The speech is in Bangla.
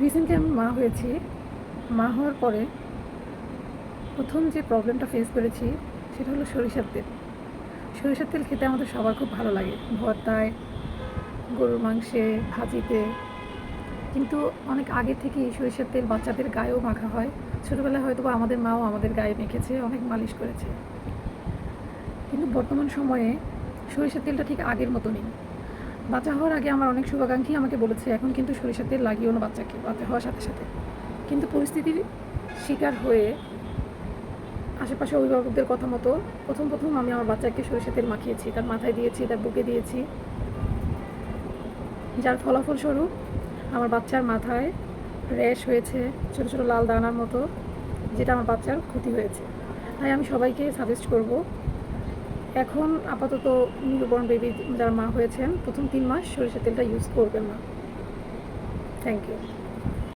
রিসেন্টলি আমি মা হয়েছি। মা হওয়ার পরে প্রথম যে প্রবলেমটা ফেস করেছি সেটা হলো সরিষার তেল। সরিষার তেল খেতে আমাদের সবার খুব ভালো লাগে। ভর্তায়, গরুর মাংসে, ভাজিতে। কিন্তু অনেক আগে থেকেই সরিষার তেল বাচ্চাদের গায়েও মাখা হয়। ছোটোবেলায় হয়তো বা আমাদের মাও আমাদের গায়ে মেখেছে, অনেক মালিশ করেছে। কিন্তু বর্তমান সময়ে সরিষার তেলটা ঠিক আগের মতো নেই বাচ্চা হওয়ার আগে আমার অনেক শুভাকাঙ্ক্ষী আমাকে বলেছে, এখন কিন্তু সরিষার তেল লাগিও না বাচ্চাকে বাচ্চা হওয়ার সাথে সাথে। কিন্তু পরিস্থিতির শিকার হয়ে আশেপাশে অভিভাবকদের কথা মতো প্রথম প্রথম আমি আমার বাচ্চাকে সরিষার তেল মাখিয়েছি, তার মাথায় দিয়েছি, তার বুকে দিয়েছি। যার ফলাফল স্বরূপ আমার বাচ্চার মাথায় র্যাশ হয়েছে ছোটো ছোটো লাল দানার মতো, যেটা আমার বাচ্চার ক্ষতি হয়েছে। তাই আমি সবাইকে সাজেস্ট করব এখন আপাতত নিউবর্ন বেবি যারা মা হয়েছেন, প্রথম তিন মাস সরিষা তেলটা ইউজ করবেন না। Thank you